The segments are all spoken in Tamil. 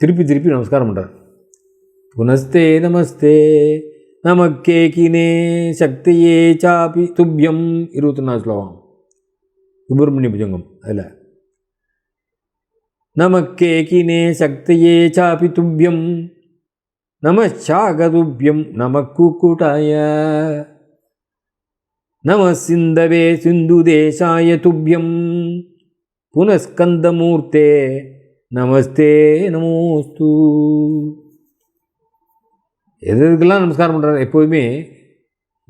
திருப்பி திருப்பி நமஸ்காரம் பண்ணுறார் புனஸ்தே நமஸ்தே நமக்கேகினே சக்தியே சாபி துப்பியம் இருபத்தி நாலு ஸ்லோகம். சுப்பிரமணிய புஜங்கம் அதில். நமக்கேகினே சக்தியே சாபி துப்பியம் நம சாகதுப்பியம் நம கூட்டாய நம சிந்தவே சிந்து தேசாய துப்பியம் புனஸ்கந்தமூர்த்தே நமஸ்தே நமோஸ்து. எது எதுக்கெல்லாம் நமஸ்காரம் பண்ணுறாரு எப்போதுமே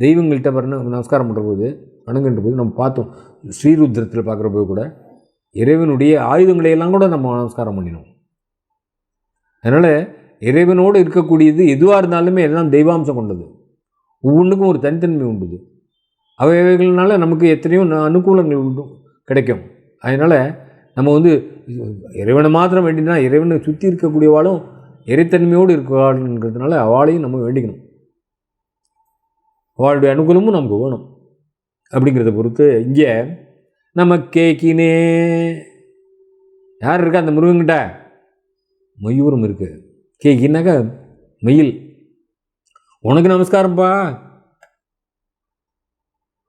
தெய்வங்கள்கிட்ட பாருங்க நமஸ்காரம் பண்ணுற போது அணுகின்ற போது நம்ம பார்த்தோம். ஸ்ரீருத்ரத்தில் பார்க்குற போது கூட இறைவனுடைய ஆயுதங்களை எல்லாம் கூட நம்ம நமஸ்காரம் பண்ணினோம். அதனால் இறைவனோடு இருக்கக்கூடியது எதுவாக இருந்தாலுமே எல்லாம் தெய்வாம்சம் கொண்டது. ஒவ்வொன்றுக்கும் ஒரு தனித்தன்மை உண்டுது. அவைகள்னால நமக்கு எத்தனையோ அனுகூலங்கள் உண்டு கிடைக்கும். அதனால் நம்ம வந்து இறைவனை மாத்திரம் வேண்டினா இறைவனை சுற்றி இருக்கக்கூடியவாளும் இறைத்தன்மையோடு இருக்கிறாள்ங்கிறதுனால அவளையும் நம்ம வேண்டிக்கணும். அவளுடைய அனுகூலமும் நமக்கு வேணும். அப்படிங்கிறத பொறுத்து இங்கே நம்ம கேக்கினே யார் இருக்கா அந்த முருகன்கிட்ட மயூரம் இருக்குது கேக்கினாக்கா மயில். உனக்கு நமஸ்காரம்ப்பா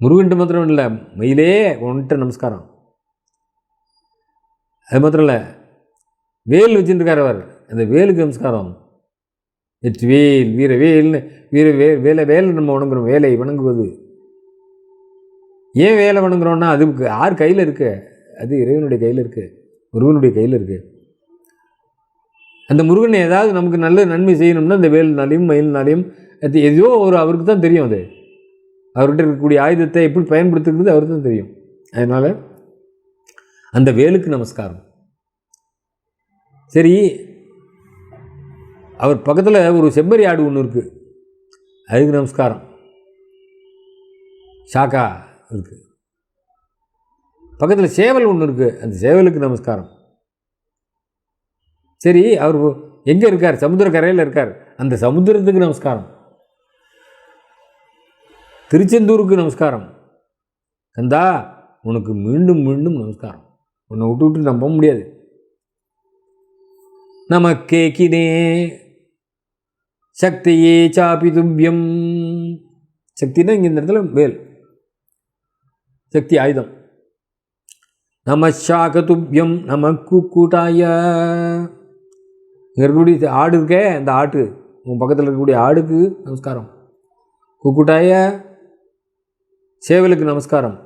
முருகன்ட்டு மாத்திரம் இல்லை மயிலே உன்கிட்ட நமஸ்காரம். அது மாத்திரம் இல்லை. வேல் வச்சுட்டுருக்கார் அவர். அந்த வேலுக்கு நமஸ்காரம். வெற்றி வேல் வீர வேல்னு வீர வே வேலை வேலை நம்ம வணங்குறோம். வேலை வணங்குவது. ஏன் வேலை வணங்குறோன்னா அதுக்கு யார் கையில் இருக்கு. அது இறைவனுடைய கையில் இருக்கு. முருகனுடைய கையில் இருக்கு. அந்த முருகன் ஏதாவது நமக்கு நல்ல நன்மை செய்யணும்னா இந்த வேலுனாலையும் மயில்னாலையும் அது எதையோ ஒரு அவருக்கு தான் தெரியும் அது. அவர்கிட்ட இருக்கக்கூடிய ஆயுதத்தை எப்படி பயன்படுத்துகிறது அவருக்கு தான் தெரியும். அதனால் அந்த வேலுக்கு நமஸ்காரம். சரி அவர் பக்கத்தில் ஒரு செம்மறி ஆடு ஒன்று இருக்குது அதுக்கு நமஸ்காரம். ஷாக்கா இருக்குது பக்கத்தில் சேவல் ஒன்று இருக்குது அந்த சேவலுக்கு நமஸ்காரம். சரி அவர் எங்கே இருக்கார்? சமுத்திரக்கரையில் இருக்கார். அந்த சமுத்திரத்துக்கு நமஸ்காரம். திருச்செந்தூருக்கு நமஸ்காரம். கந்தா உனக்கு மீண்டும் மீண்டும் நமஸ்காரம். உன்னை விட்டு விட்டு நம்ப முடியாது. நமக்கேக்கினே சக்தியே சாபி துவ்யம். சக்தினா இங்கே இந்த இடத்துல வேல் சக்தி ஆயுதம். நம சாக துப்பியம் நம கூட்டாய இங்கே இருக்கக்கூடிய ஆடு இருக்கே அந்த ஆட்டு. உன் பக்கத்தில் இருக்கக்கூடிய ஆடுக்கு நமஸ்காரம். குக்குட்டாய சேவலுக்கு நமஸ்காரம்.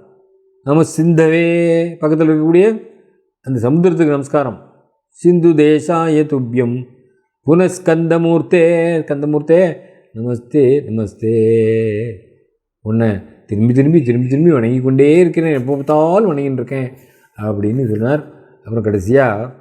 நம சிந்தவே பக்கத்தில் இருக்கக்கூடிய அந்த சமுத்திரத்துக்கு நமஸ்காரம். சிந்து தேசாய துப்பியம் புனஸ்கந்தமூர்த்தே கந்தமூர்த்தே நமஸ்தே நமஸ்தே. உன்னை திரும்பி திரும்பி திரும்பி திரும்பி வணங்கி கொண்டே இருக்கிறேன். எப்போ பார்த்தாலும் வணங்கின்னு இருக்கேன். அப்படின்னு சொன்னார். அப்புறம் கடைசியாக